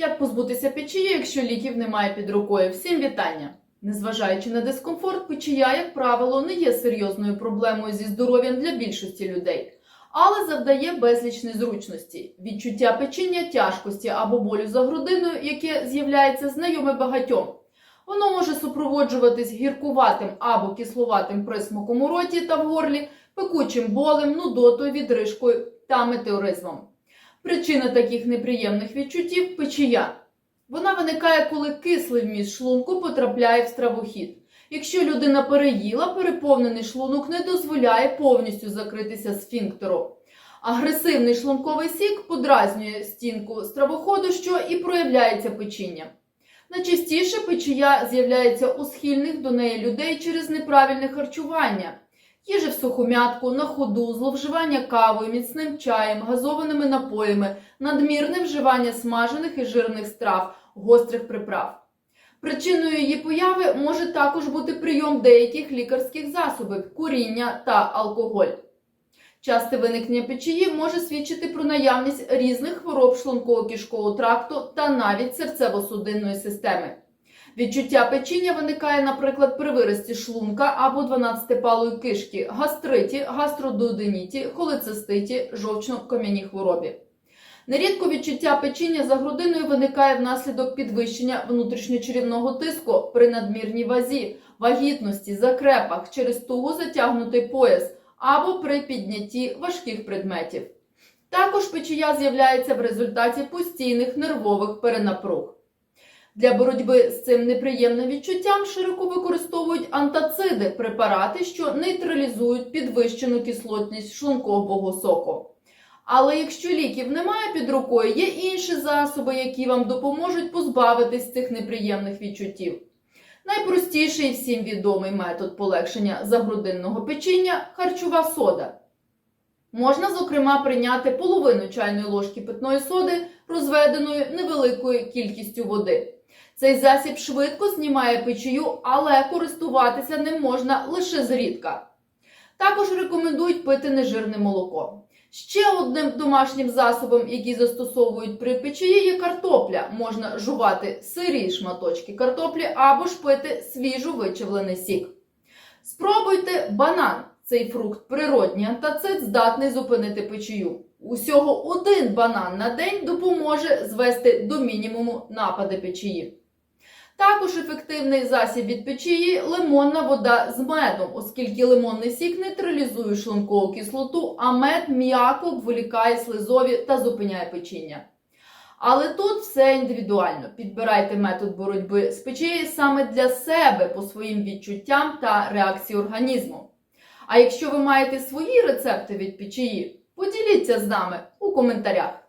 Як позбутися печії, якщо ліків немає під рукою? Всім вітання! Незважаючи на дискомфорт, печія, як правило, не є серйозною проблемою зі здоров'ям для більшості людей, але завдає безліч незручності, відчуття печіння, тяжкості або болю за грудиною, яке з'являється знайоме багатьом. Воно може супроводжуватись гіркуватим або кисловатим присмаком у роті та в горлі, пекучим болем, нудотою, відрижкою та метеоризмом. Причина таких неприємних відчуттів печія. Вона виникає, коли кислий вміст шлунку потрапляє в стравохід. Якщо людина переїла, переповнений шлунок не дозволяє повністю закритися сфінктером. Агресивний шлунковий сік подразнює стінку стравоходу, що і проявляється печінням. Найчастіше печія з'являється у схильних до неї людей через неправильне харчування, їжі в сухомятку, на ходу, зловживання кавою, міцним чаєм, газованими напоями, надмірне вживання смажених і жирних страв, гострих приправ. Причиною її появи може також бути прийом деяких лікарських засобів, куріння та алкоголь. Часте виникнення печії може свідчити про наявність різних хвороб шлунково-кишкового тракту та навіть серцево-судинної системи. Відчуття печіння виникає, наприклад, при вирості шлунка або 12-палої кишки, гастриті, гастродуоденіті, холециститі, жовчно-кам'яній хворобі. Нерідко відчуття печіння за грудиною виникає внаслідок підвищення внутрішньочерівного тиску при надмірній вазі, вагітності, закрепах через туго затягнутий пояс або при піднятті важких предметів. Також печія з'являється в результаті постійних нервових перенапруг. Для боротьби з цим неприємним відчуттям широко використовують антациди препарати, що нейтралізують підвищену кислотність шлункового соку. Але якщо ліків немає під рукою, є інші засоби, які вам допоможуть позбавитись цих неприємних відчуттів. Найпростіший всім відомий метод полегшення загрудинного печіння харчова сода. Можна, зокрема, прийняти половину чайної ложки питної соди, розведеної невеликою кількістю води. Цей засіб швидко знімає печію, але користуватися ним можна лише зрідка. Також рекомендують пити нежирне молоко. Ще одним домашнім засобом, який застосовують при печії, є картопля. Можна жувати сирі шматочки картоплі або ж пити свіжо вичавлений сік. Спробуйте банан. Цей фрукт природній антацид здатний зупинити печію. Усього один банан на день допоможе звести до мінімуму напади печії. Також ефективний засіб від печії лимонна вода з медом, оскільки лимонний сік нейтралізує шлункову кислоту, а мед м'яко обволікає слизові та зупиняє печіння. Але тут все індивідуально. Підбирайте метод боротьби з печією саме для себе по своїм відчуттям та реакції організму. А якщо ви маєте свої рецепти від печії, поділіться з нами у коментарях.